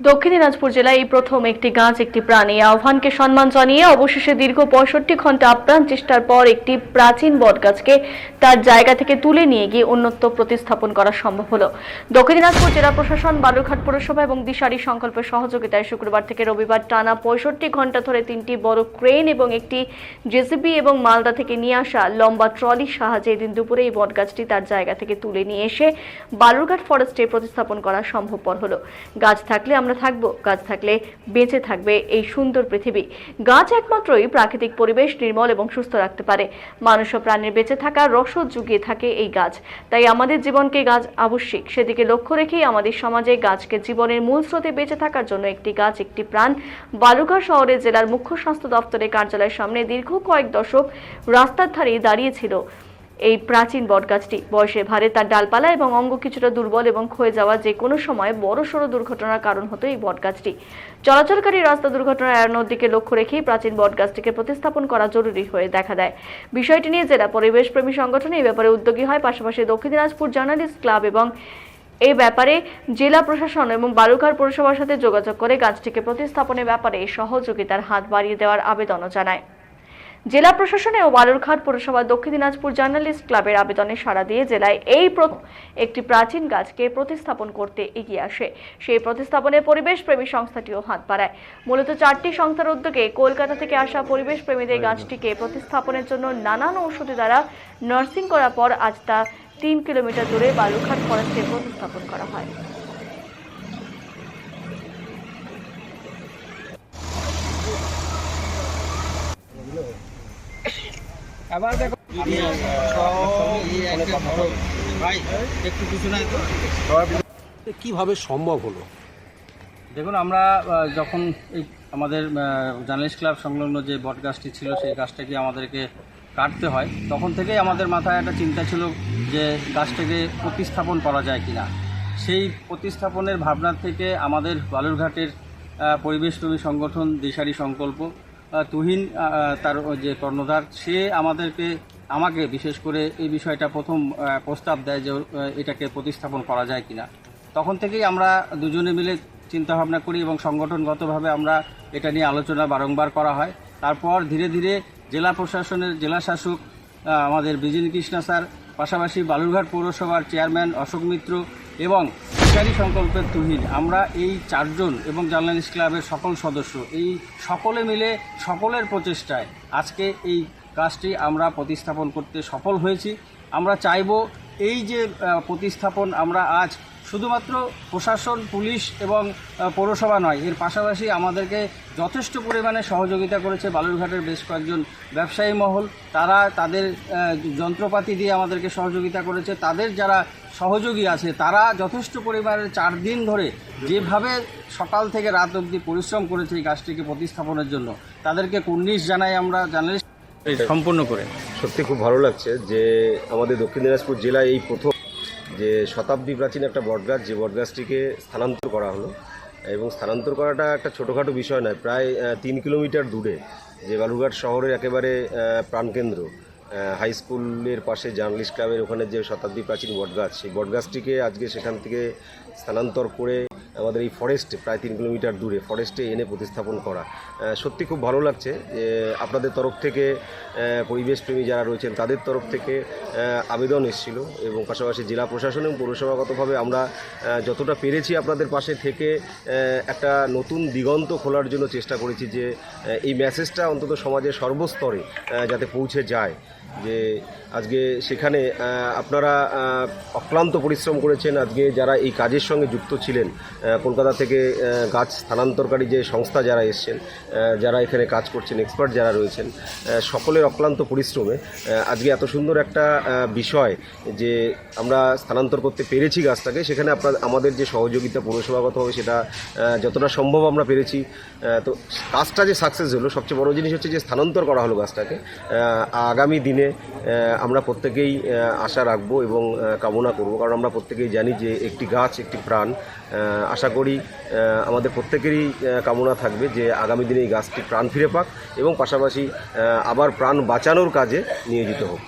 দক্ষিণ দিনাজপুর জেলায় এই প্রথম একটি গাছ, একটি প্রাণ। আহ্বানকে সম্মান জানিয়ে অবশেষে দীর্ঘ পঁয়ষট্টি ঘণ্টা আপ্রাণ চেষ্টার পর একটি প্রাচীন বটগাছকে তার জায়গা থেকে তুলে নিয়ে গিয়ে উন্নত প্রতিস্থাপন করা সম্ভব হলো। দক্ষিণ দিনাজপুর জেলা প্রশাসন, বালুরঘাট পৌরসভা এবং দিশারি সংকল্পের সহযোগিতায় শুক্রবার থেকে রবিবার টানা পঁয়ষট্টি ঘণ্টা ধরে তিনটি বড় ক্রেন এবং একটি জেসিবি এবং মালদা থেকে নিয়ে আসা লম্বা ট্রলির সাহায্যে এদিন দুপুরে এই বটগাছটি তার জায়গা থেকে তুলে নিয়ে এসে বালুরঘাট ফরেস্টে প্রতিস্থাপন করা সম্ভবপর হলো। গাছ থাকলে আমরা থাকব। গাছ থাকলে বেঁচে থাকবে এই সুন্দর পৃথিবী। গাছ একমাত্রই প্রাকৃতিক পরিবেশ নির্মল এবং সুস্থ রাখতে পারে। মানুষ ও প্রাণীর বেঁচে থাকার রসদ জুগিয়ে থাকে এই গাছ। তাই আমাদের জীবনকে গাছ আবশ্যিক। সেদিকে লক্ষ্য রেখেই আমাদের সমাজে গাছকে জীবনের মূল স্রোতে বেঁচে থাকার জন্য একটি গাছ, একটি প্রাণ বালুঘাট শহরের জেলার মুখ্য স্বাস্থ্য দপ্তরের কার্যালয়ের সামনে দীর্ঘ কয়েক দশক রাস্তার ধারে দাঁড়িয়েছিল এই প্রাচীন বটগাছটি। বয়সের ভারে তার ডালপালা এবং অঙ্গ কিছুটা দুর্বল এবং ক্ষয়ে যাওয়া যে কোনো সময় বড় সড়ো দুর্ঘটনার কারণ হতো এই বটগাছটি। চলাচলকারী রাস্তা দুর্ঘটনা এড়ানোর দিকে লক্ষ্য রেখেই প্রাচীন বটগাছটিকে প্রতিস্থাপন করা জরুরি হয়ে দেখা দেয়। বিষয়টি নিয়ে জেলা পরিবেশ প্রেমী সংগঠন এই ব্যাপারে উদ্যোগী হয়, পাশাপাশি দক্ষিণ দিনাজপুর জার্নালিস্ট ক্লাব এবং এই ব্যাপারে জেলা প্রশাসন এবং বালুরঘাট পৌরসভার সাথে যোগাযোগ করে গাছটিকে প্রতিস্থাপনের ব্যাপারে সহযোগিতার হাত বাড়িয়ে দেওয়ার আবেদনও জানায়। জেলা প্রশাসনে ও বালুরঘাট পৌরসভা দক্ষিণ দিনাজপুর জার্নালিস্ট ক্লাবের আবেদনে সাড়া দিয়ে জেলায় এই প্রথম একটি প্রাচীন গাছকে প্রতিস্থাপন করতে এগিয়ে আসে। সেই প্রতিস্থাপনে পরিবেশ প্রেমী সংস্থাটিও হাত বাড়ায়। মূলত চারটি সংস্থার উদ্যোগে কলকাতা থেকে আসা পরিবেশ প্রেমীদের গাছটিকে প্রতিস্থাপনের জন্য নানান ঔষধি দ্বারা নার্সিং করার পর আজ তা তিন কিলোমিটার দূরে বালুরঘাট ফরেস্টে প্রতিস্থাপন করা হয়। আবার দেখো। কীভাবে সম্ভব হলো? দেখুন আমরা যখন এই আমাদের জার্নালিস্ট ক্লাব সংলগ্ন যে বট গাছটি ছিল সেই গাছটাকে আমাদেরকে কাটতে হয়। তখন থেকেই আমাদের মাথায় একটা চিন্তা ছিল যে গাছটাকে প্রতিস্থাপন করা যায় কিনা। সেই প্রতিস্থাপনের ভাবনা থেকে আমাদের বালুরঘাটের পরিবেশপ্রেমী সংগঠন দিশারি সংকল্প তুহিন তার যে কর্ণধার, সে আমাদেরকে, আমাকে বিশেষ করে এই বিষয়টা প্রথম প্রস্তাব দেয় যে এটাকে প্রতিস্থাপন করা যায় কিনা। তখন থেকেই আমরা দুজনে মিলে চিন্তা ভাবনা করি এবং সংগঠনগতভাবে আমরা এটা নিয়ে আলোচনা বারংবার করা হয়। তারপর ধীরে ধীরে জেলা প্রশাসনের জেলা শাসক আমাদের বিজিন কৃষ্ণা স্যার, পাশাপাশি বালুরঘাট পৌরসভার চেয়ারম্যান অশোক মিত্র এবং শিকারী সংকল্পের তুহিন। আমরা এই চারজন এবং জার্নালিস্ট ক্লাবের সকল সদস্য, এই সকলে মিলে সকলের প্রচেষ্টায় আজকে এই কাজটি আমরা প্রতিস্থাপন করতে সফল হয়েছি। আমরা চাইব এই যে প্রতিস্থাপন আমরা আজ শুধুমাত্র প্রশাসন পুলিশ এবং পৌরসভা নয় এর পাশাপাশি আমাদেরকে যথেষ্ট পরিমাণে সহযোগিতা করেছে বালুরঘাটের বেশ কয়েকজন ব্যবসায়ী মহল। তারা তাদের যন্ত্রপাতি দিয়ে আমাদেরকে সহযোগিতা করেছে। তাদের যারা সহযোগী আছে তারা যথেষ্ট পরিমাণে চার দিন ধরে যেভাবে সকাল থেকে রাত অবধি পরিশ্রম করেছে এই গাছটিকে প্রতিস্থাপনের জন্য তাদেরকে কুর্নিশ জানাই আমরা জার্নালিস্ট সম্পূর্ণ করে। সত্যি খুব ভালো লাগছে যে আমাদের দক্ষিণ দিনাজপুর জেলায় এই প্রথম যে শতাব্দী প্রাচীন একটা বটগাছ, যে বটগাছটিকে স্থানান্তর করা হলো। এবং স্থানান্তর করাটা একটা ছোটোখাটো বিষয় নয়, প্রায় তিন কিলোমিটার দূরে। যে বালুরঘাট শহরের একেবারে প্রাণকেন্দ্র হাই স্কুলের পাশে জার্নালিস্ট ক্লাবের ওখানে যে শতাব্দী প্রাচীন বটগাছ, সেই বটগাছটিকে আজকে সেখান থেকে স্থানান্তর করে আমাদের এই ফরেস্টে প্রায় তিন কিলোমিটার দূরে ফরেস্টে এনে প্রতিস্থাপন করা। সত্যি খুব ভালো লাগছে যে আপনাদের তরফ থেকে পরিবেশপ্রেমী যারা রয়েছেন, তাদের তরফ থেকে আবেদন এসেছিল এবং পাশাপাশি জেলা প্রশাসন এবং পৌরসভাগতভাবে আমরা যতটা পেরেছি আপনাদের পাশে থেকে একটা নতুন দিগন্ত খোলার জন্য চেষ্টা করেছি যে এই মেসেজটা অন্তত সমাজের সর্বস্তরে যাতে পৌঁছে যায়। যে আজকে সেখানে আপনারা অক্লান্ত পরিশ্রম করেছেন। আজকে যারা এই কাজের সঙ্গে যুক্ত ছিলেন কলকাতা থেকে গাছ স্থানান্তরকারী যে সংস্থা যারা এসছেন যারা এখানে কাজ করছেন এক্সপার্ট যারা রয়েছেন সকলের অক্লান্ত পরিশ্রমে আজকে এত সুন্দর একটা বিষয় যে আমরা স্থানান্তর করতে পেরেছি গাছটাকে, সেখানে আপনার, আমাদের যে সহযোগিতা পৌরসভাগতভাবে সেটা যতটা সম্ভব আমরা পেরেছি। তো কাজটা যে সাকসেস হলো, সবচেয়ে বড় জিনিস হচ্ছে যে স্থানান্তর করা হলো গাছটাকে। আগামী দিনে আমরা প্রত্যেকেই আশা রাখব এবং কামনা করব, কারণ আমরা প্রত্যেকেই জানি যে একটি গাছ, একটি প্রাণ আশা করি আমাদের প্রত্যেকেরই কামনা থাকবে যে আগামী দিনে এই গাছটি প্রাণ ফিরে পাক এবং পাশাপাশি আবার প্রাণ বাঁচানোর কাজে নিয়োজিত হোক।